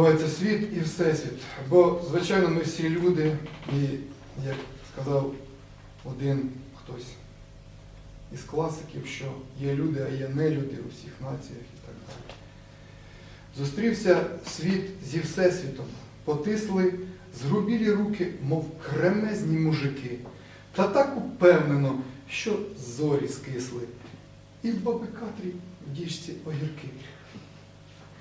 Називається світ і всесвіт. Бо, звичайно, ми всі люди, і, як сказав один хтось із класиків, що є люди, а є нелюди у всіх націях і так далі. Зустрівся світ зі всесвітом, потисли згрубілі руки, мов кремезні мужики, та так упевнено, що зорі скисли, і в баби Катрі в діжці огірки.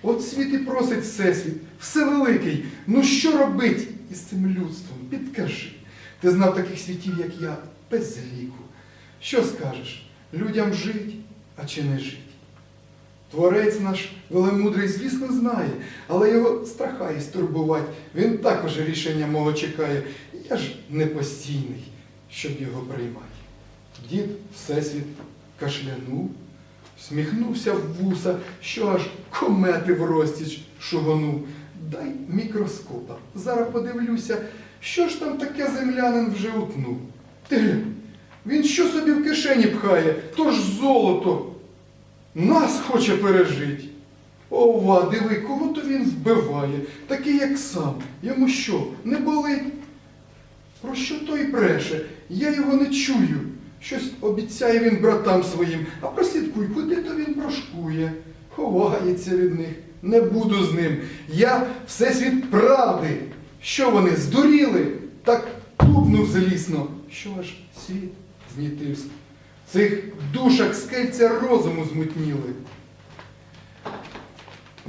От світ і просить Всесвіт, всевеликий, ну що робить із цим людством? Підкажи. Ти знав таких світів, як я, без ліку. Що скажеш? Людям жить, а чи не жить? Творець наш велемудрий, звісно, знає, але його страхає стурбувати. Він також рішення мого чекає. Я ж не постійний, щоб його приймати. Дід Всесвіт кашлянув, сміхнувся в вуса, що аж комети в розтіч шугонув. Дай мікроскопа. Зараз подивлюся, що ж там таке землянин вже утнув. Ти він що собі в кишені пхає, то ж золото. Нас хоче пережить. Ова, диви, кого то він вбиває, такий, як сам. Йому що, не болить? Про що той бреше? Я його не чую. Щось обіцяє він братам своїм, а прослідкуй, куди то він прошкує. Ховається від них, не буду з ним. Я всесвіт правди. Що вони здуріли? Так тупнув злісно, що аж світ знітився. Цих душах скельця розуму змутніли.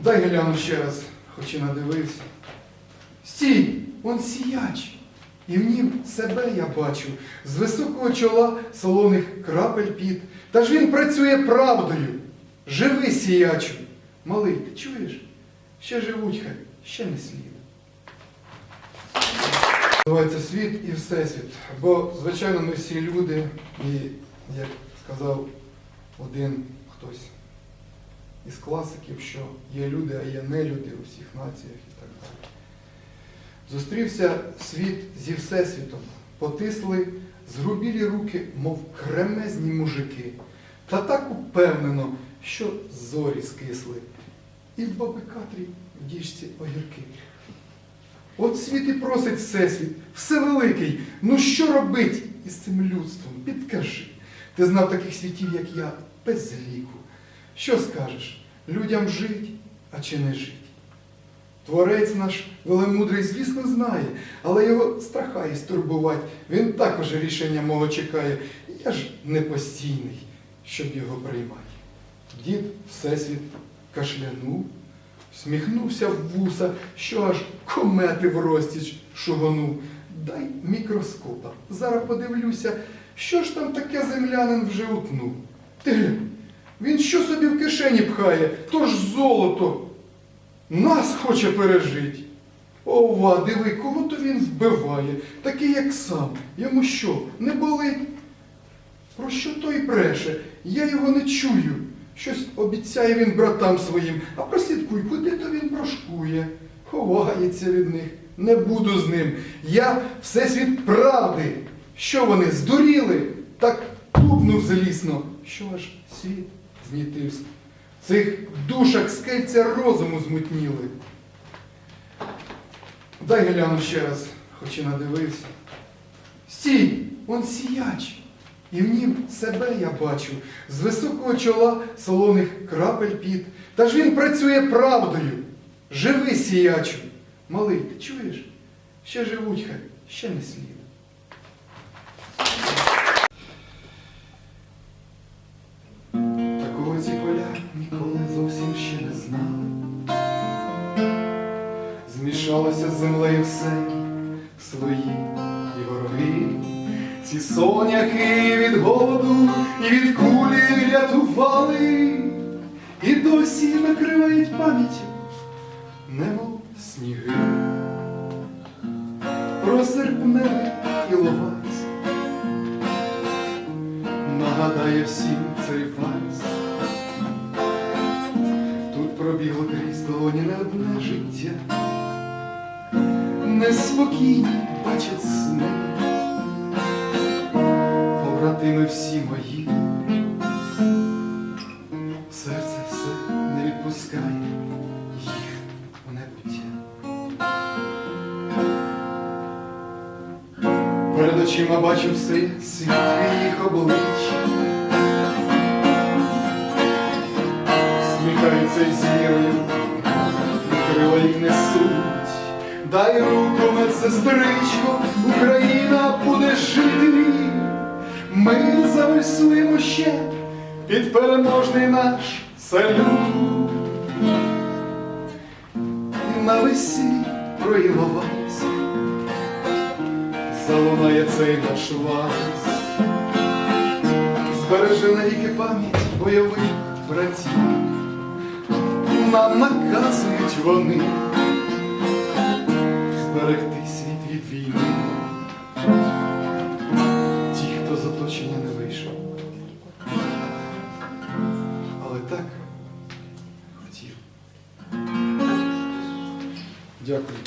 Дай гляну ще раз, хоч і надивився. Стій, он сіяч, і в нім себе я бачу, з високого чола солоних крапель під. Та ж він працює правдою. Живи, сіячу. Малий, ти чуєш? Ще живуть хай, ще не слід. Називається світ і всесвіт. Бо, звичайно, ми всі люди, і, як сказав один хтось із класиків, що є люди, а є нелюди у всіх націях і так далі. Зустрівся світ зі всесвітом, потисли згрубілі руки, мов кремезні мужики, та так упевнено, що зорі скисли, і в баби Катрі в діжці огірки. От світ і просить Всесвіт, всевеликий, ну що робить із цим людством? Підкажи. Ти знав таких світів, як я, без ліку. Що скажеш? Людям жить, а чи не жить? Творець наш велемудрий, звісно, знає, але його страхає стурбувати. Він також рішення мого чекає. Я ж не постійний, щоб його приймати. Дід Всесвіт кашлянув, сміхнувся в вуса, що аж комети в розтіч шугонув. Дай мікроскопа. Зараз подивлюся, що ж там таке землянин вже утнув. Ти він що собі в кишені пхає, то ж золото. Нас хоче пережить. Ова, диви, кого то він вбиває, такий, як сам. Йому що, не болить? Про що той бреше? Я його не чую. Щось обіцяє він братам своїм, а прослідкуй, куди то він прошкує. Ховається від них, не буду з ним. Я всесвіт правди. Що вони здуріли? Так тупнув злісно, що аж світ знітився. Цих душах скельця розуму змутніли. Дай гляну ще раз, хоч і надивився. Стій, он сіяч, і в нім себе я бачу, з високого чола солоних крапель під. Та ж він працює правдою. Живи, сіячу. Малий, ти чуєш? Ще живуть хай, ще не слід. Такого ці поля ніколи зовсім ще не знали. Змішалося з землею все свої і вороги. Ці соняхи від голоду і від кулі рятували, і досі накривають пам'яттю, немов сніги. Про серпневий і ловець нагадає всім цей вальс пробігло крізь долоні на одне життя, неспокійні бачать сни, побратими всі мої, серце все не відпускає їх у небуття. Перед очима бачу все світ їх обличчя. Сміхаються й зірою, крила їх несуть. Дай руку, медсестричко, Україна буде жити. Ми завальсуємо ще під переможний наш салют. І на весі проїловався, залунає цей наш вальс. Збереже навіки пам'ять бойових братів. Нам наказують вони зберегти світ від війни. Ті, хто з оточення не вийшов. Але так хотів. Дякую.